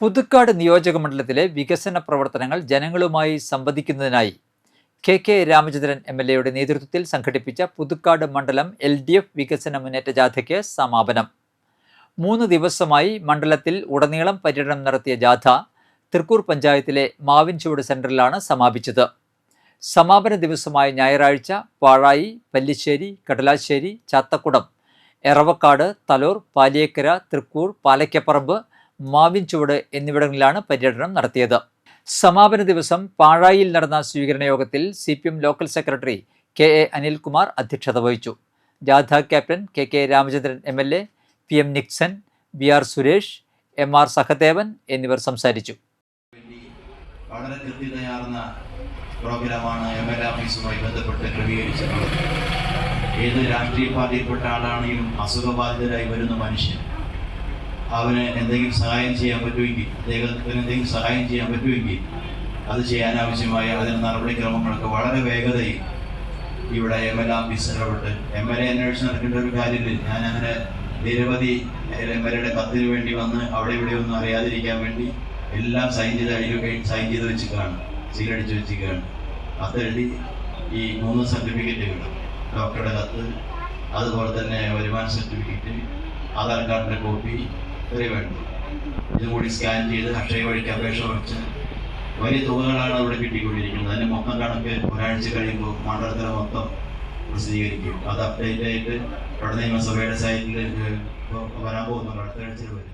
പുതുക്കാട് നിയോജക മണ്ഡലത്തിലെ വികസന പ്രവർത്തനങ്ങൾ ജനങ്ങളുമായി സംവദിക്കുന്നതിനായി K K Ramachandran M L എയുടെ നേതൃത്വത്തിൽ സംഘടിപ്പിച്ച പുതുക്കാട് മണ്ഡലം എൽ ഡി എഫ് വികസന മുന്നേറ്റ ജാഥയ്ക്ക് സമാപനം. മൂന്ന് ദിവസമായി മണ്ഡലത്തിൽ ഉടനീളം പര്യടനം നടത്തിയ ജാഥ തൃക്കൂർ പഞ്ചായത്തിലെ മാവിൻചുവട് സെന്ററിലാണ് സമാപിച്ചത്. സമാപന ദിവസമായ ഞായറാഴ്ച പാഴായി പല്ലിശ്ശേരി കടലാശ്ശേരി ചാത്തക്കുടം എറവക്കാട് തലോർ പാലിയേക്കര തൃക്കൂർ പാലയ്ക്കപ്പറമ്പ് മാവിൻചുവട് എന്നിവിടങ്ങളിലാണ് പര്യടനം നടത്തിയത്. സമാപന ദിവസം പാഴായിൽ നടന്ന സ്വീകരണ യോഗത്തിൽ C P M local secretary K A Anilkumar അധ്യക്ഷത വഹിച്ചു. ജാഥ captain K K Ramachandran M L A P M Nixon B R Suresh M R Sahadevan എന്നിവർ സംസാരിച്ചു. വളരെ പ്രോഗ്രാമാണ് എം എൽ ഓഫീസുമായി ബന്ധപ്പെട്ട് ക്രമീകരിച്ചിട്ടുള്ളത്. ഏത് രാഷ്ട്രീയ പാർട്ടിയിൽപ്പെട്ട ആളാണെങ്കിലും അസുഖബാധിതരായി വരുന്ന മനുഷ്യൻ അവന് എന്തെങ്കിലും സഹായം ചെയ്യാൻ പറ്റുമെങ്കിൽ അദ്ദേഹത്തിന് എന്തെങ്കിലും സഹായം ചെയ്യാൻ പറ്റുമെങ്കിൽ അത് ചെയ്യാൻ ആവശ്യമായ അതിന് നടപടിക്രമങ്ങളൊക്കെ വളരെ വേഗതയിൽ ഇവിടെ എം എൽ ഓഫീസ് ഇടപെട്ട് എം എൽ എ അന്വേഷണം നടക്കേണ്ട ഒരു കാര്യമില്ല. ഞാൻ അങ്ങനെ നിരവധി എം എൽ എയുടെ കത്തിന് വേണ്ടി വന്ന് അവിടെ ഇവിടെ ഒന്നും അറിയാതിരിക്കാൻ വേണ്ടി എല്ലാം സൈൻ ചെയ്ത് അടിയിൽ സൈൻ ചെയ്ത് വെച്ചിരിക്കുകയാണ്. സീലടിച്ച് വെച്ചിരിക്കുകയാണ്. കത്തെഴുതി ഈ മൂന്ന് സർട്ടിഫിക്കറ്റുകൾ ഡോക്ടറുടെ കത്ത് അതുപോലെ തന്നെ വരുമാന സർട്ടിഫിക്കറ്റ് ആധാർ കാർഡിന്റെ കോപ്പി ഇത്രയും വേണം ഇതും കൂടി സ്കാൻ ചെയ്ത് അക്ഷയ വഴിക്ക് അപേക്ഷ വെച്ച് വലിയ തുകകളാണ് അവിടെ കിട്ടിക്കൊണ്ടിരിക്കുന്നത്. അതിന്റെ മൊത്തം കണക്ക് ഒരാഴ്ച കഴിയുമ്പോൾ മണ്ഡലത്തിലെ മൊത്തം പ്രസിദ്ധീകരിക്കും. അത് അപ്ഡേറ്റ് ആയിട്ട് ഉടനെ നിയമസഭയുടെ സൈറ്റിൽ വരാൻ പോകുന്നുണ്ട്. അടുത്ത ആഴ്ച വരും.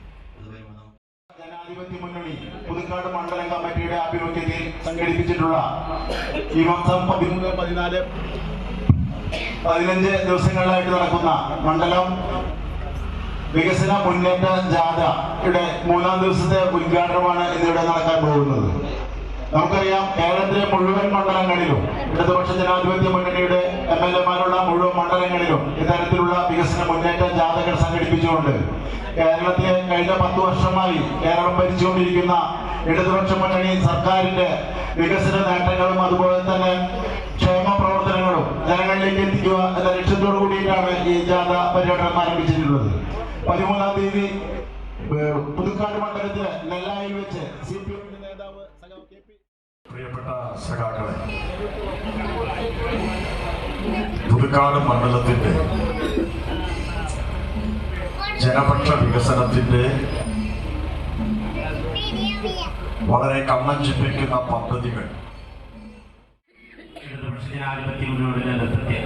ജനാധിപത്യ മുന്നണി പുതുക്കാട് മണ്ഡലം കമ്മിറ്റിയുടെ ആഭിമുഖ്യത്തിൽ സംഘടിപ്പിച്ചിട്ടുള്ള ഈ മാസം പതിമൂന്ന് പതിനാല് പതിനഞ്ച് ദിവസങ്ങളിലായിട്ട് നടക്കുന്ന മണ്ഡലം വികസന മുന്നേറ്റ ജാഥയുടെ മൂന്നാം ദിവസത്തെ ഉദ്ഘാടനമാണ് ഇന്നിവിടെ നടക്കാൻ പോകുന്നത്. നമുക്കറിയാം കേരളത്തിലെ മുഴുവൻ മണ്ഡലങ്ങളിലും ഇടതുപക്ഷ ജനാധിപത്യ മുന്നണിയുടെ എം എൽ എമാരുള്ള മുഴുവൻ മണ്ഡലങ്ങളിലും ഇത്തരത്തിലുള്ള വികസന മുന്നേറ്റ ജാഥകൾ സംഘടിപ്പിച്ചുകൊണ്ട് കേരളത്തിലെ കഴിഞ്ഞ പത്ത് വർഷമായി കേരളം ഭരിച്ചുകൊണ്ടിരിക്കുന്ന ഇടതുപക്ഷ മുന്നണി സർക്കാരിന്റെ വികസന നേട്ടങ്ങളും അതുപോലെ തന്നെ ക്ഷേമ പ്രവർത്തനങ്ങളും ജനങ്ങളിലേക്ക് എത്തിക്കുക എന്ന ലക്ഷ്യത്തോടു കൂടിയിട്ടാണ് ഈ ജാഥ പര്യടനം ആരംഭിച്ചിട്ടുള്ളത്. പതിമൂന്നാം തീയതി പുതുക്കാട് മണ്ഡലത്തിലെ നെല്ലായിൽ വെച്ച് സി പി എമ്മിന്റെ നേതാവ് സഖാവ് കെ പി പ്രിയപ്പെട്ട സഖാക്കളെ പുതുക്കാട് മണ്ഡലത്തിന്റെ ജനപക്ഷ വികസനത്തിന്റെ വളരെ കണ്ണം ചിപ്പിക്കുന്ന പദ്ധതികൾ ഇടതുപക്ഷ ജനാധിപത്യ നേതൃത്വത്തിൽ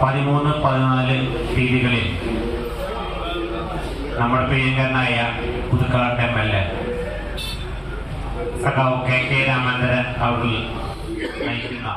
പതിമൂന്ന് പതിനാല് തീയതികളിൽ നമ്മുടെ പ്രിയങ്കരനായ പുതുക്കാട് എം എൽ എ സഖാവ് കെ കെ രാമേന്ദ്രൻ അവർ നയിക്കുന്ന